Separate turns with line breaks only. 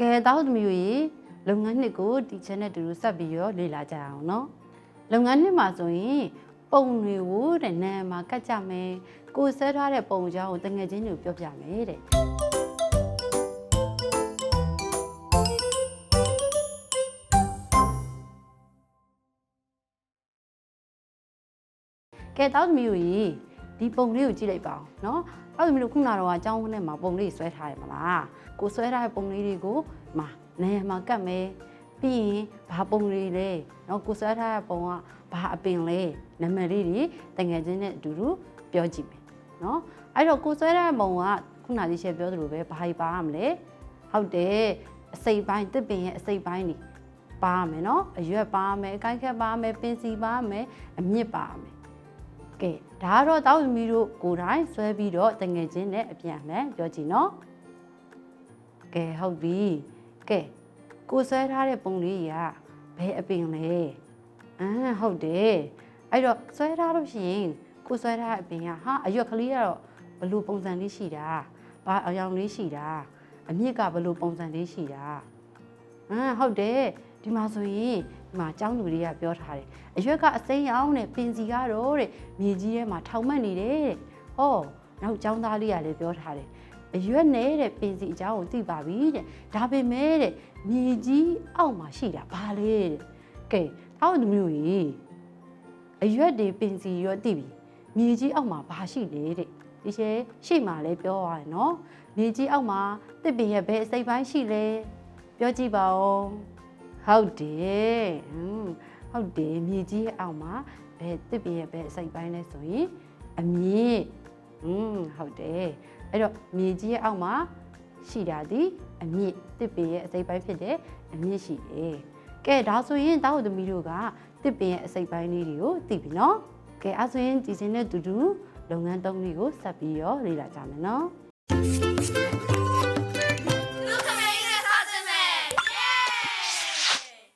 တောက်သမီးတို့ရေလုပ်ငန်းနှစ်ကိုဒီ channel တူတူဆက်ပြီးတော့လေ့လာကြအောင်နော်လုပ်ငန်းနှစ်မှာဆိုရင်ပုံတွေကိုတဲ့နာမှာကတ်ကြမယ်ကိုယ်ဆွဲထားတဲ့ပုံကြောင်းကိုတငယ်ချင်းတွေကိုပြောပြမယ်တဲ့ကဲတောက်သမီးတို့ရေ ဒီပုံလေးကိုကြည့်လိုက်ပါအောင်နော်တောက်သမီးတို့ခုနကတော့အကြောင်းဝင်းထဲမှာပုံလေးဆွဲထားရမလားကိုဆွဲထားတဲ့ပုံလေးတွေကိုမှာနာမှာကတ်မယ်ပြီးရင်ဘာပုံလေးလဲနော်ကိုဆွဲထားတဲ့ပုံကဘာအပင်လဲနာမည်လေးတွေတငယ်ချင်းနဲ့အတူတူပြောကြည့်မယ်နော်အဲ့တော့ကိုဆွဲထားတဲ့ပုံကခုနလေးရှယ်ပြောသလိုပဲဘာကြီးပါရမလဲဟုတ်တယ်အစိပ်ပိုင်းတစ်ပင်ရဲ့အစိပ်ပိုင်းနေပါရမယ်နော်အရွက်ပါရမယ်အကိုက်ခက်ပါရမယ်ပင်စီပါရမယ်အမြင့်ပါရမယ် ကဲဒါကတော့တောက်သမီးတို့ကိုယ်တိုင်ဆွဲပြီးတော့တငယ်ချင်းနဲ့အပြန်အလှန်ပြောကြည့်နော်ကဲဟုတ်ပြီကဲကိုဆွဲထားတဲ့ပုံလေးကဘယ်အပင်လဲအမ်ဟုတ်တယ်အဲ့တော့ဆွဲထားလို့ရှိရင်ကိုဆွဲထားတဲ့အပင်ကဟာအရွက်ကလေးကတော့ဘယ်လိုပုံစံလေးရှိတာဘာအယောင်လေးရှိတာအမြင့်ကဘယ်လိုပုံစံလေးရှိတာဟမ်ဟုတ်တယ် ဒီမှာဆိုရင်ဒီမှာចောင်းသူတွေကပြောထားတယ်အရွက်ကအစိမ်းရောင်နဲ့ပင်စီကတော့တဲ့မြေကြီးထဲမှာထောင်မှတ်နေတယ်တဲ့ဟောနောက်ចောင်းသားလေးကလည်းပြောထားတယ်အရွက်နဲ့တဲ့ပင်စီအကြောင်းကိုသိပါပြီတဲ့ဒါပေမဲ့တဲ့မြေကြီးအောက်မှာရှိတာဘာလဲတဲ့ကဲတောင်းသူမျိုးကြီးအရွက်တွေပင်စီရောသိပြီမြေကြီးအောက်မှာဘာရှိလဲတဲ့ဒီရှေရှိမှလည်းပြောရတယ်နော်မြေကြီးအောက်မှာတစ်ပင်ရဲ့ဘယ်အစိပ်ပိုင်းရှိလဲပြောကြည့်ပါဦး ဟုတ်တယ်ဟွန်းဟုတ်တယ်မြေကြီးရဲ့အောက်မှာဘယ်တစ်ပင်ရဲ့ဘယ်အစိပ်ပိုင်းလဲဆိုရင်အမြင့်ဟွန်းဟုတ်တယ်အဲ့တော့မြေကြီးရဲ့အောက်မှာရှိတာဒီအမြင့်တစ်ပင်ရဲ့အစိပ်ပိုင်းဖြစ်တဲ့အမြင့်ရှိတယ်ကဲဒါဆိုရင်တောက်သမီးတို့ကတစ်ပင်ရဲ့အစိပ်ပိုင်းလေးတွေကိုသိပြီနော်ကဲအဲ့ဆိုရင်ဒီစင်းနဲ့တူတူလုပ်ငန်းသုံးလေးကိုဆက်ပြီးတော့လေ့လာကြမယ်နော်